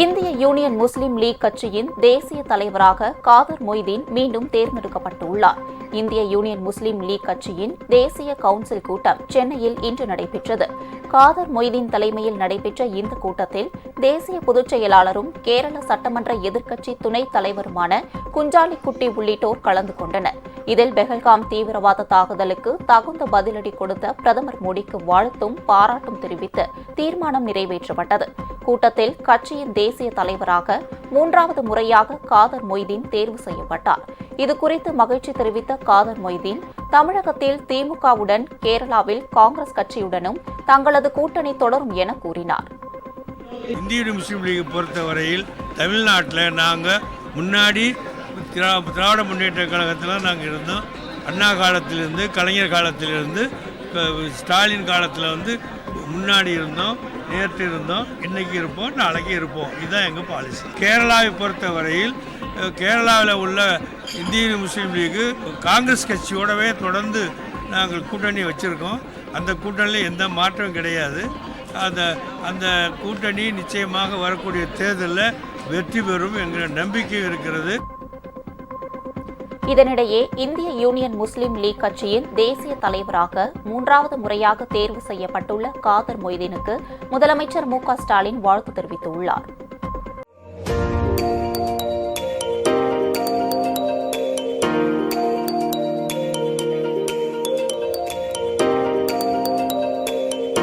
இந்திய யூனியன் முஸ்லீம் லீக் கட்சியின் தேசிய தலைவராக காதர் மொய்தீன் மீண்டும் தேர்ந்தெடுக்கப்பட்டுள்ளார். இந்திய யூனியன் முஸ்லீம் லீக் கட்சியின் தேசிய கவுன்சில் கூட்டம் சென்னையில் இன்று நடைபெற்றது. காதர் மொய்தீன் தலைமையில் நடைபெற்ற இந்த கூட்டத்தில் தேசிய பொதுச் செயலாளரும் கேரள சட்டமன்ற எதிர்க்கட்சி துணைத் தலைவருமான குஞ்சாலிக்குட்டி உள்ளிட்டோர் கலந்து கொண்டனர். இதில் பெஹல்காம் தீவிரவாத தாக்குதலுக்கு தகுந்த பதிலடி கொடுத்த பிரதமர் மோடிக்கு வாழ்த்தும் பாராட்டும் தெரிவித்து தீர்மானம் நிறைவேற்றப்பட்டது. கூட்டத்தில் கட்சியின் தேசிய தலைவராக மூன்றாவது முறையாக காதர் மொய்தீன் தேர்வு செய்யப்பட்டார். இதுகுறித்து மகிழ்ச்சி தெரிவித்த காதர் மொய்தீன் தமிழகத்தில் திமுகவுடன் கேரளாவில் காங்கிரஸ் கட்சியுடனும் தங்களது கூட்டணி தொடரும் என கூறினார். இந்திய முஸ்லீம் லீக் பொறுத்தவரையில் தமிழ்நாட்டில் நாங்கள் முன்னாடி திரா திராவிட முன்னேற்ற கழகத்தில் நாங்கள் இருந்தோம். அண்ணா காலத்திலிருந்து கலைஞர் காலத்திலிருந்து ஸ்டாலின் காலத்தில் வந்து முன்னாடி இருந்தோம் நேற்று இருந்தோம் இன்றைக்கி இருப்போம் நாளைக்கு இருப்போம். இதுதான் எங்கள் பாலிசி கேரளாவை பொறுத்தவரையில் கேரளாவில் உள்ள இந்திய முஸ்லீம் லீகு காங்கிரஸ் கட்சியோடவே தொடர்ந்து நாங்கள் கூட்டணி வச்சுருக்கோம். அந்த கூட்டணியில் எந்த மாற்றம் கிடையாது. அந்த அந்த கூட்டணி நிச்சயமாக வரக்கூடிய தேர்தலில் வெற்றி பெறும் என்கிற நம்பிக்கை இருக்கிறது. இதனிடையே இந்திய யூனியன் முஸ்லீம் லீக் கட்சியின் தேசிய தலைவராக மூன்றாவது முறையாக தேர்வு செய்யப்பட்டுள்ள காதர் மொய்தீனுக்கு முதலமைச்சர் மு க ஸ்டாலின் வாழ்த்து தெரிவித்துள்ளார்.